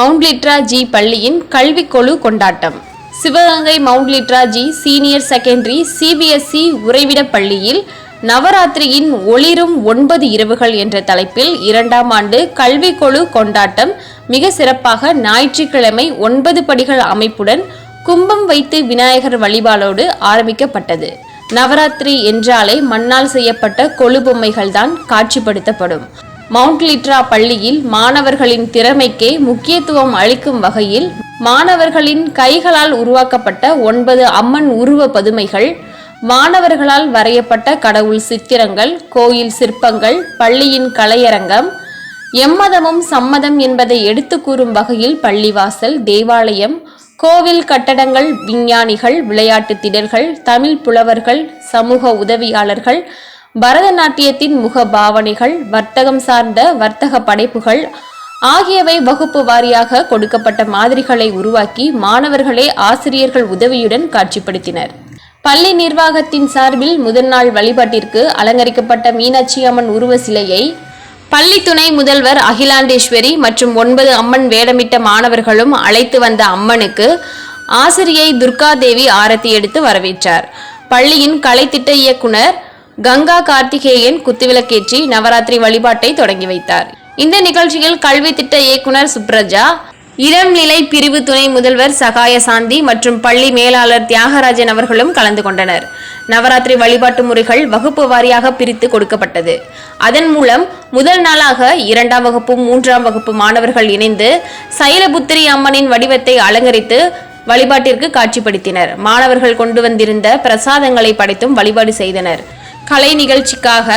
Mount Litera G பள்ளியின் கல்விக்கொழு கொண்டாட்டம். Sivaganga Mount Litera Zee senior secondary CBSE உறைவிட பள்ளியில் நவராத்திரியின் ஒளிரும் ஒன்பது இரவுகள் என்ற தலைப்பில் இரண்டாம் ஆண்டு கல்விக்கொழு கொண்டாட்டம் மிக சிறப்பாக ஞாயிற்றுக்கிழமை ஒன்பது படிகள் அமைப்புடன் கும்பம் வைத்து விநாயகர் வழிபாடோடு ஆரம்பிக்கப்பட்டது. நவராத்திரி என்றாலே மண்ணால் செய்யப்பட்ட கொழு பொம்மைகள் தான் காட்சிப்படுத்தப்படும். மவுண்ட் லிட்ரா பள்ளியில் மாணவர்களின் திறமைக்கே முக்கியத்துவம் அளிக்கும் வகையில் மாணவர்களின் கைகளால் உருவாக்கப்பட்ட ஒன்பது அம்மன் உருவ பதுமைகள் மாணவர்களால் வரையப்பட்ட கடவுள் சித்திரங்கள் கோயில் சிற்பங்கள் பள்ளியின் கலையரங்கம் எம்மதமும் சம்மதம் என்பதை எடுத்து கூறும் வகையில் பள்ளிவாசல் தேவாலயம் கோவில் கட்டடங்கள் விஞ்ஞானிகள் விளையாட்டு திடல்கள் தமிழ் புலவர்கள் சமூக உதவியாளர்கள் பரதநாட்டியத்தின் முக பாவனைகள் வர்த்தகம் சார்ந்த வர்த்தக படைப்புகள் ஆகியவை வகுப்பு வாரியாக கொடுக்கப்பட்ட மாதிரிகளை உருவாக்கி மாணவர்களே ஆசிரியர்கள் உதவியுடன் காட்சிப்படுத்தினர். பள்ளி நிர்வாகத்தின் சார்பில் முதல் நாள் வழிபாட்டிற்கு அலங்கரிக்கப்பட்ட மீனாட்சி அம்மன் உருவ சிலையை பள்ளி துணை முதல்வர் அகிலாண்டேஸ்வரி மற்றும் ஒன்பது அம்மன் வேடமிட்ட மாணவர்களும் அழைத்து வந்த அம்மனுக்கு ஆசிரியை துர்காதேவி ஆரத்தி எடுத்து வரவேற்றார். பள்ளியின் கலைத்திட்ட இயக்குனர் கங்கா கார்த்திகேயன் குத்துவிளக்கேற்றி நவராத்திரி வழிபாட்டை தொடங்கி வைத்தார். இந்த நிகழ்ச்சியில் கல்வி திட்ட இயக்குனர் சுப்ரஜா இளம்நிலை பிரிவு துணை முதல்வர் சகாய சாந்தி மற்றும் பள்ளி மேலாளர் தியாகராஜன் அவர்களும் கலந்து கொண்டனர். நவராத்திரி வழிபாட்டு முறைகள் வகுப்பு வாரியாக பிரித்து கொடுக்கப்பட்டது. அதன் மூலம் முதல் நாளாக இரண்டாம் வகுப்பு மூன்றாம் வகுப்பு மாணவர்கள் இணைந்து சைலபுத்திரி அம்மனின் வடிவத்தை அலங்கரித்து வழிபாட்டிற்கு காட்சிப்படுத்தினர். மாணவர்கள் கொண்டு வந்திருந்த பிரசாதங்களை படைத்தும் வழிபாடு செய்தனர். கலை நிகழ்ச்சிக்காக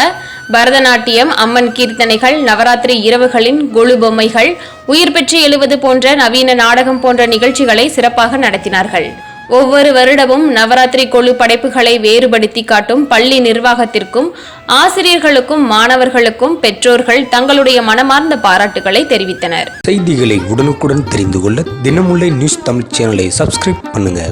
பரதநாட்டியம் அம்மன் கீர்த்தனைகள் நவராத்திரி இரவுகளின் கொழு பொம்மைகள் உயிர் பெற்று எழுவது போன்ற நவீன நாடகம் போன்ற நிகழ்ச்சிகளை சிறப்பாக நடத்தினார்கள். ஒவ்வொரு வருடமும் நவராத்திரி கொழு படைப்புகளை வேறுபடுத்தி காட்டும் பள்ளி நிர்வாகத்திற்கும் ஆசிரியர்களுக்கும் மாணவர்களுக்கும் பெற்றோர்கள் தங்களுடைய மனமார்ந்த பாராட்டுகளை தெரிவித்தனர். செய்திகளை உடனுக்குடன் தெரிந்து கொள்ள தினமுல்லை நியூஸ் தமிழ் சேனலை சப்ஸ்கிரைப் பண்ணுங்க.